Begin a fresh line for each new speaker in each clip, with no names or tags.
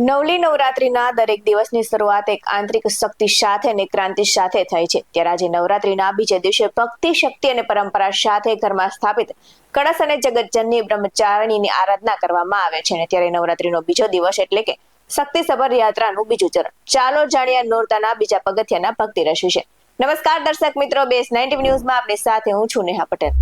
નવલી નવરાત્રીના દરેક દિવસની શરૂઆત એક આંતરિક શક્તિ સાથે અને ક્રાંતિ સાથે થાય છે. ત્યારે આજે નવરાત્રીના બીજે દિવસે ભક્તિ, શક્તિ અને પરંપરા સાથે ઘરમાં સ્થાપિત કળશ અને જગતજનની બ્રહ્મચારિણીની આરાધના કરવામાં આવે છે અને ત્યારે નવરાત્રીનો બીજો દિવસ એટલે કે શક્તિ સબર યાત્રાનું બીજું ચરણ. ચાલો જાણ્યા નોરતાના બીજા પગથિયાના ભક્તિ રસ વિશે નમસ્કાર દર્શક મિત્રો, બેસ નાઇન્ટી ન્યૂઝમાં આપની સાથે હું છું નેહા પટેલ.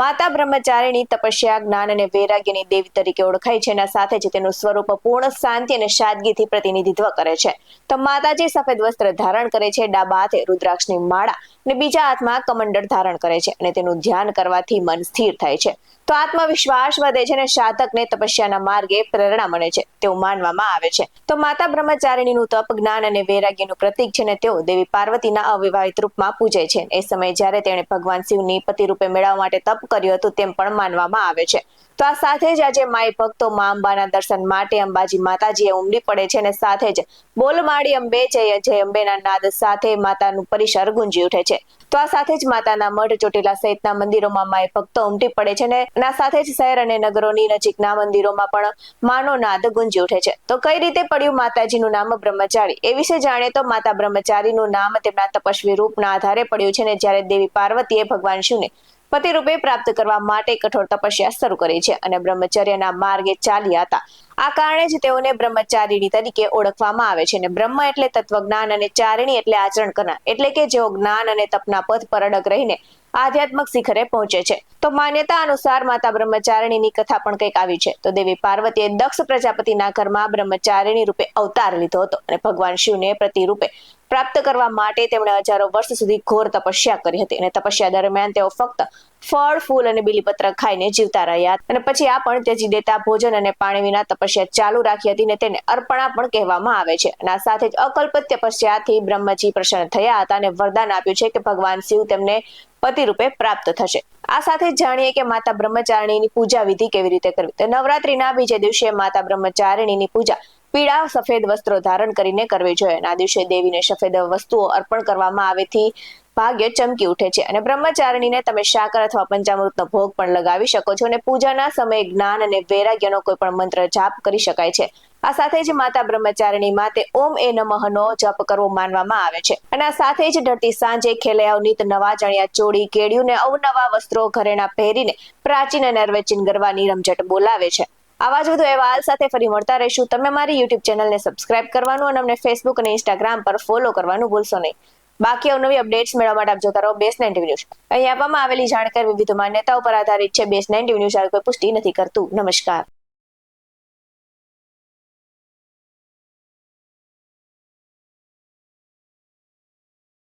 માતા બ્રહ્મચારિણી તપસ્યા, જ્ઞાન અને વૈરાગ્યની દેવી તરીકે ઓળખાય છે એના સાથે જ તેનું સ્વરૂપ પૂર્ણ શાંતિ અને સાદગીથી પ્રતિનિધિત્વ કરે છે. તો માતાજી સફેદ વસ્ત્ર ધારણ કરે છે, ડાબા હાથે રુદ્રાક્ષની માળા અને બીજા હાથમાં કમંડળ ધારણ કરે છે અને તેનું ધ્યાન કરવાથી મન સ્થિર થાય છે. તો આત્મવિશ્વાસ વધે છે અને સાધકને તપસ્યાના માર્ગે પ્રેરણા મળે છે. તેવું માનવામાં આવે છે. તો માતા બ્રહ્મચારિણીનું તપ જ્ઞાન અને વૈરાગ્યનું પ્રતીક છે ને તેઓ દેવી પાર્વતીના અવિવાહિત રૂપમાં પૂજે છે. એ સમયે જ્યારે તેણે ભગવાન શિવની પતિ રૂપે મેળવવા માટે તપ કર્યું હતું તેમ પણ માનવામાં આવે છે. તો આ સાથે જ આજે માય ભક્તો મા અંબાના દર્શન માટે અંબાજી માતાજીએ ઉમડી પડે છે અને સાથે જ બોલમાળી અંબે જય જય અંબેના નાદ સાથે માતાનું પરિસર ગુંજી ઉઠે છે. તો આ સાથે જ માતાના મઢ ચોટીલા સહિતના મંદિરોમાં માય ભક્તો ઉમટી પડે છે અને એના સાથે જ શહેર અને નગરોની નજીકના મંદિરોમાં પણ માનો નાદ ગુંજી ઉઠે છે. તો કઈ રીતે પડ્યું માતાજીનું નામ બ્રહ્મચારી? એ વિશે જાણે તો માતા બ્રહ્મચારીનું નામ તેમના તપસ્વી રૂપના આધારે પડ્યું છે ને જ્યારે દેવી પાર્વતીએ ભગવાન શિવને પતિ રૂપે પ્રાપ્ત કરવા માટે કઠોર તપસ્યા શરૂ કરી છે અને બ્રહ્મચર્યના માર્ગે ચાલ્યા હતા. આ કારણે જ તેઓને બ્રહ્મચારીણી તરીકે ઓળખવામાં આવે છે અને બ્રહ્મ એટલે તત્વજ્ઞાન અને ચારિણી એટલે આચરણ કરનાર એટલે કે જેઓ જ્ઞાન અને તપના પથ પર અડગ રહીને આધ્યાત્મક શિખરે પહોંચે છે. તો માન્યતા અનુસાર માતા બ્રહ્મચારિણીની કથા પણ કંઈક આવી છે. તો દેવી પાર્વતીએ દક્ષ પ્રજાપતિના ઘરમાં બ્રહ્મચારિણી રૂપે અવતાર લીધો હતો અને ભગવાન શિવને પ્રતિ રૂપે પ્રાપ્ત કરવા માટે તેમણે હજારો વર્ષ સુધી ઘોર તપસ્યા કરી હતી અને તપસ્યા દરમિયાન તેઓ ફક્ત ફળ, ફૂલ અને બીલીપત્ર ખાઈને જીવતા રહ્યા અને પછી આ પણ ત્યજી દેતા ભોજન અને પાણી વિના તપસ્યા ચાલુ રાખી હતી ને તેને અર્પણા પણ કહેવામાં આવે છે. અને આ સાથે જ અકલ્પ તપસ્યાથી બ્રહ્મજી પ્રસન્ન થયા હતા અને વરદાન આપ્યું છે કે ભગવાન શિવ તેમને પતિ રૂપે પ્રાપ્ત થશે. આ સાથે જાણીએ કે માતા બ્રહ્મચારિણીની પૂજા વિધિ કેવી રીતે કરવી? તો નવરાત્રીના બીજે દિવસે માતા બ્રહ્મચારિણીની પૂજા પીળા સફેદ વસ્ત્રો ધારણ કરીને કરવી જોઈએ. અને આ દિવસે દેવીને સફેદ વસ્તુઓ અર્પણ કરવામાં આવેથી ભાગ્ય ચમકી ઉઠે છે. અને બ્રહ્મચારિણીને તમે શાકર અથવા પંચામૃતનો ભોગ પણ લગાવી શકો છો. અને પૂજાના સમયે જ્ઞાન અને વૈરાગ્યનો કોઈ પણ મંત્ર જાપ કરી શકાય છે. આ સાથે જ માતા બ્રહ્મચારિણી માતે ઓમ એ નમઃનો જપ કરવો માનવામાં આવે છે. અને આ સાથે જ ઢળતી સાંજે ખેલૈયાઓ નીત નવા ચણિયા ચોળી કેડિયું ને અવનવા વસ્ત્રો ઘરેણા પહેરીને પ્રાચીન અને અર્વચીન ગરબાની રમઝટ બોલાવે છે. આવા જ વધુ અહેવાલ સાથે ફરી મળતા રહીશું. તમે મારી યુટ્યુબ ચેનલને સબસ્ક્રાઇબ કરવાનું અને અમને ફેસબુક અને ઇન્સ્ટાગ્રામ પર ફોલો કરવાનું ભૂલશો નહીં. બાકી અવનવી અપડેટ્સ મેળવવા માટે આપ જોતા રહો બેસ નાઇન્ટી ન્યૂઝ અહીં આપવામાં આવેલી જાણકારી વિવિધ માન્યતાઓ પર આધારિત છે. બેસ નાઇન્ટી ન્યૂઝ કોઈ પુષ્ટિ નથી કરતું. નમસ્કાર.